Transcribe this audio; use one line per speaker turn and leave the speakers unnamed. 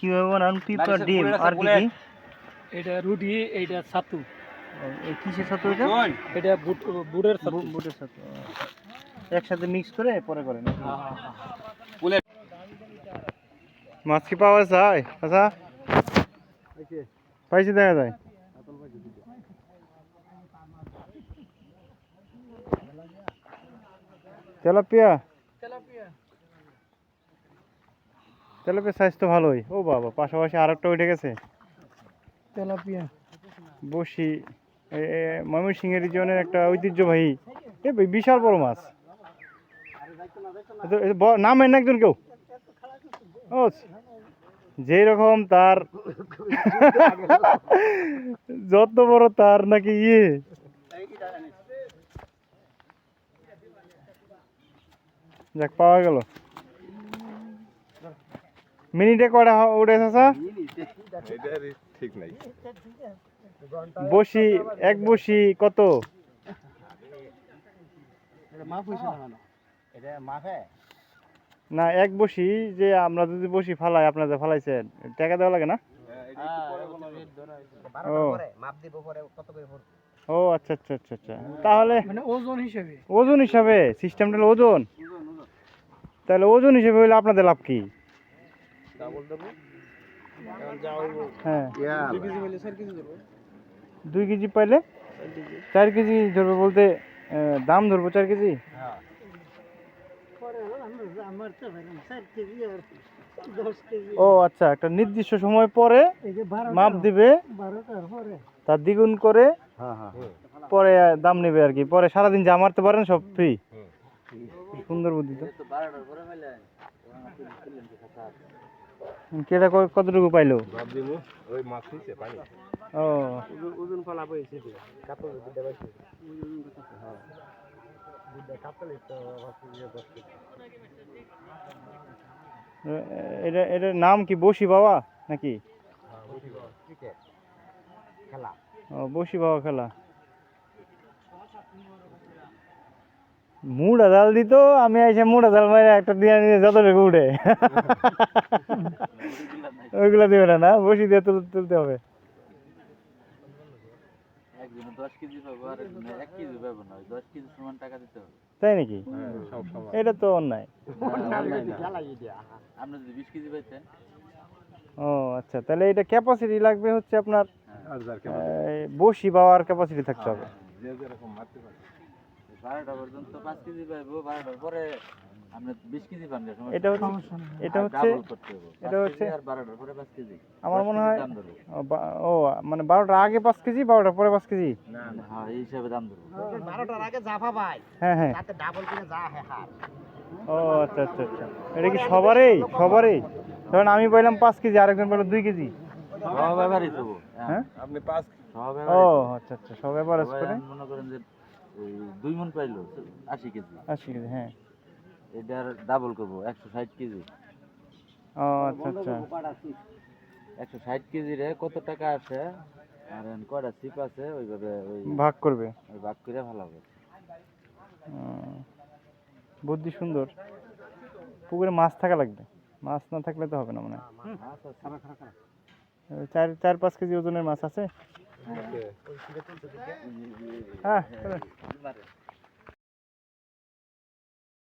কীভাবে বানান?
নারিশের
ডিম আর কি
এটা রুটি এইটা ছাতু।
কিসের সাথে এটা?
এটা বুট বুটের ছাতু।
বুটের সাথে একসাথে মিক্স করে পরে করেন
হ্যাঁ, হ্যাঁ, হ্যাঁ।
মাছ কি পাওয়া যায়? আচ্ছা। পাইছি দেখা যায়। তেলাপিয়া? তেলাপিয়া সাইজ তো ভালোই। ও বাবা পাশাপাশি আর একটা উঠে গেছে।
তেলাপিয়া।
বসি ময়মনসিংহের রিজনের একটা ঐতিহ্যবাহী এ বিশাল বড় মাছ। নামেন না একজন কেউ? ও যেই রকম তার যত বড় তার নাকি ইয়ে। যাক পাওয়া গেল। মিনিটে কটা হ- উঠেছে স্যার
ঠিক নাই।
বসি এক বসি কত? না এক বসি যে আমরা যদি বসি ফালাই আপনারা যে ফালাইছেন টাকা দেওয়া লাগে না? ও। ও আচ্ছা আচ্ছা আচ্ছা আচ্ছা। তাহলে
মানে ওজন হিসেবে।
ওজন হিসাবে সিস্টেমটা হলো ওজন। তাহলে ওজন হিসাবে হলে আপনাদের লাভ কি? হ্যাঁ।
দুই কেজি
দুই পাইলে চার কেজি ধরবে বলতে দাম ধরবো চার কেজি? ও আচ্ছা একটা নির্দিষ্ট সময় পরে মাপ দিবে। তার দ্বিগুণ করে পরে দাম নেবে আর কি। পরে সারাদিন যা মারতে পারেন সব ফ্রি সুন্দর বুদ্ধি তো। কেটা কতটুকু পাইলো?
ওই মাছ হইছে পানি।
ও।
ওজন ফলা পাইছে
এ- এটা এটার নাম কি বসি বাবা নাকি? খেলা। ও বসি বাবা খেলা। মুড়া জাল দিত আমি এসে মুড়া জাল মারে একটা দিয়ে নিয়ে যতটুকু উঠে। ওইগুলা দিবে না না? বসি দিয়ে তুল- তুলতে হবে।
একজনে দশ কেজি পাবো আর একজনে এক কেজি পাবো না ওই দশ কেজি সমান টাকা দিতে হবে।
তাই নাকি?
সব
এটা তো অন্যায়।
আপনি যদি বিশ কেজি পাইতেন।
ও আচ্ছা তাহলে এটা ক্যাপাসিটি লাগবে হচ্ছে আপনার এই, বসি বাবার ক্যাপাসিটি থাকতে হবে
যে যেরকম মারতে পারে
বারোটা পর্যন্ত পাঁচ কেজি পাইবো বারোটার পরে
এটা হচ্ছে এটা হচ্ছে এটা হচ্ছে-
আর বারোটার পরে পাঁচ কেজি।
আমার মনে হয় ও মানে বারোটার আগে পাঁচ কেজি বারোটার পরে পাঁচ কেজি?
হ্যাঁ
বারোটার আগে জাফা পাই।
হ্যাঁ হ্যাঁ।
ডাবল কিনে যা হয়
ও আচ্ছা আচ্ছা আচ্ছা। এটা কি সবারই? সবারই? ধরেন আমি পাইলাম পাঁচ কেজি আরেকজন পাইলো দুই কেজি। হ্যাঁ?
আপনি পাঁচ
ও আচ্ছা আচ্ছা সব করে?
মনে করেন যে ওই দুই মন পাইলো আশি কেজি।
আশি কেজি হ্যাঁ।
এটার ডাবল করব একশো ষাট কেজি।
ও আচ্ছা আচ্ছা।
একশো ষাট কেজি রে কত টাকা আসে? আর কয়টা সিপ আছে? ওইভাবে ওই
ভাগ করবে?
ওই ভাগ করে ভালো হবে।
বুদ্ধি সুন্দর। পুকুরে মাছ থাকা লাগবে? মাছ না থাকলে তো হবে না মনে হয়। ওই চার চার পাঁচ কেজি ওজনের মাছ আছে? হ্যাঁ চলেন।